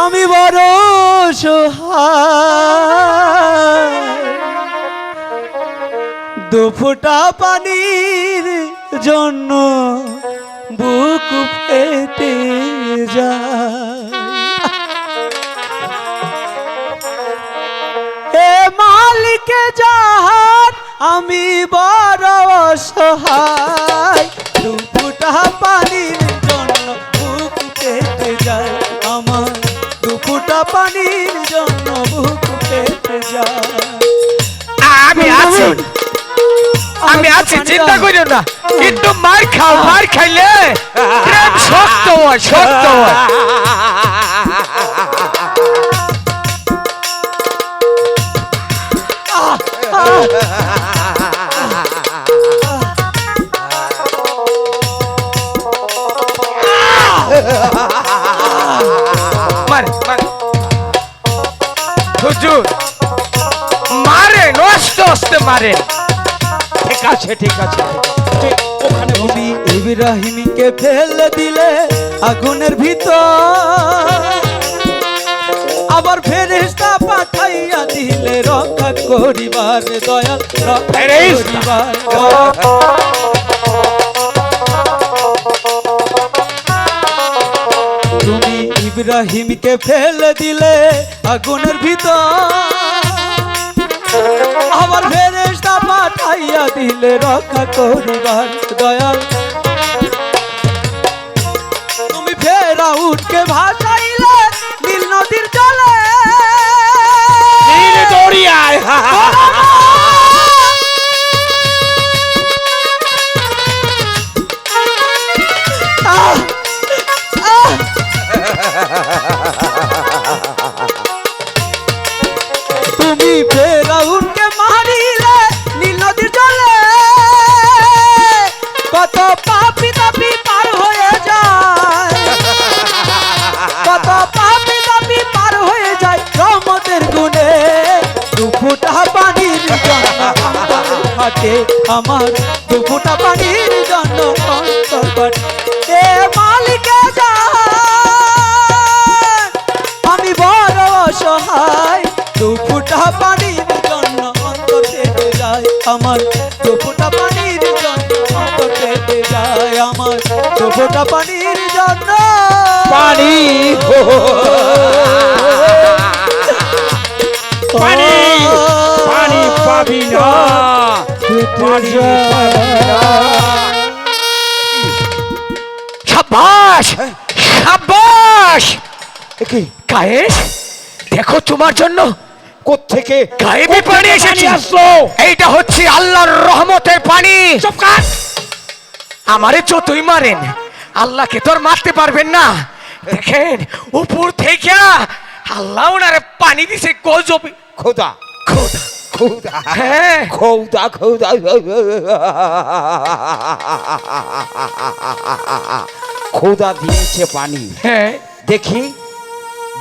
আমি বড় সোহায় দুফুটা পানির জন্য বুক ফেটে যায়। এ মালিকে জাহান, আমি বড় অসহায় দুপুটা পানির পানির জন্য বুক পেতে যায় আমি আছি। আমি আছি চিন্তা করিও না। কিন্তু মার খাও মার খাইলে। প্রেম শক্ত হয় শক্ত হয়। মারে হুজুর মারে নষ্ট হস্তে মারে। ঠিক আছে ঠিক আছে। ওখানে তুমি ইব্রাহিমকে ফেলে দিলে আগুনের ভিতর। আবার ফেরেশতা পাঠাইয়া দিলে রক্ষা করিবার দয়াল রক্ষা? করিবার তুমি ইব্রাহিমকে ফেলে দিলে আগুনের ভিতর। আবার ফেরেশতা পাঠাইয়া দিলে রক্ষা করিবার দয়াল। তুমি ফেরা উঠকে ভাসাইলে নীল নদীর জলে। দরিয়ায় আহ! কত পাপি তাপি পার হয়ে যায়। কত পাপি তাপি পার হয়ে যায় রহমতের গুণে। দুফুটা পানির জন্য ফাটে আমার। দুফুটা পানির জন্য আমি বড় অসহায়। দুফুটা পানির জন্য যায় আমার। দুফুটা পানির জন্য ফেটে যায় আমার। দুফুটা পানির জন্য। পানি পানি পানি পাবি না। সাবাস সাবাস কি? কায়েস দেখো তোমার জন্য। কোত্থেকে? গায়েবী পানি এসেছে। আসলো? এইটা হচ্ছে আল্লাহর রহমতের পানি। চুপ আমারে যতই মারেন আল্লাহকে তো আর মারতে পারবেন না। দেখেন উপর থেকে আল্লাহ ওনারে পানি দিছে গজবে। খোদা খোদা খোদা হ্যাঁ। খোদা খোদা। খোদা দিয়েছে পানি। হ্যাঁ। দেখি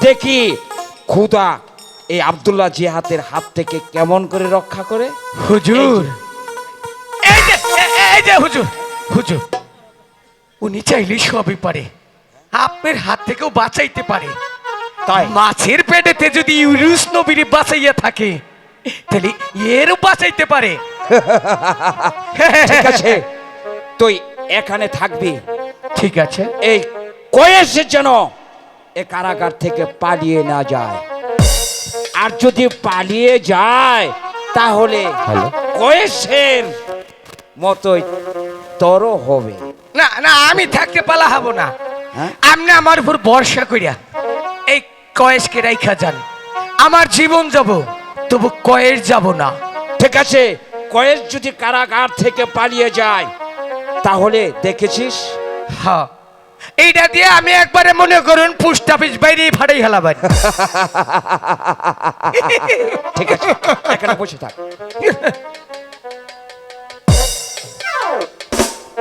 দেখি খুদা এই আব্দুল্লাহ জিহাদের হাত থেকে কেমন করে রক্ষা করে? হুজুর। এই যে এই যে হুজুর। হুজুর উনি চাইলে সবই পারে। আপনার হাত থেকেও বাঁচাইতে পারে। তাই? মাছের পেটেতে যদি ইউরুস নবীর বাঁচাইয়া থাকে তাহলে এরও বাঁচাইতে পারে। ঠিক আছে তুই এখানে থাকবি। ঠিক আছে। এই কয়েসের যেন এ কারাগার থেকে পালিয়ে না যায়। আর যদি পালিয়ে যায় তাহলে কয়েসের মতোই তর হবে। না না আমি থাকতে পালা হব না। হ্যাঁ? আপনি আমার উপর ভরসা করিয়া এই কয়েসকে রাইখা যান। আমার জীবন যাব তবু কয়েস যাব না। ঠিক আছে কয়েস যদি কারাগার থেকে পালিয়ে যায় তাহলে দেখেছিস? হ্যাঁ। এইটা দিয়ে আমি একবারে মনে করুন পোস্ট অফিস বাইরে ফাটাই হেলাবার ঠিক আছে এখানে বসে থাক।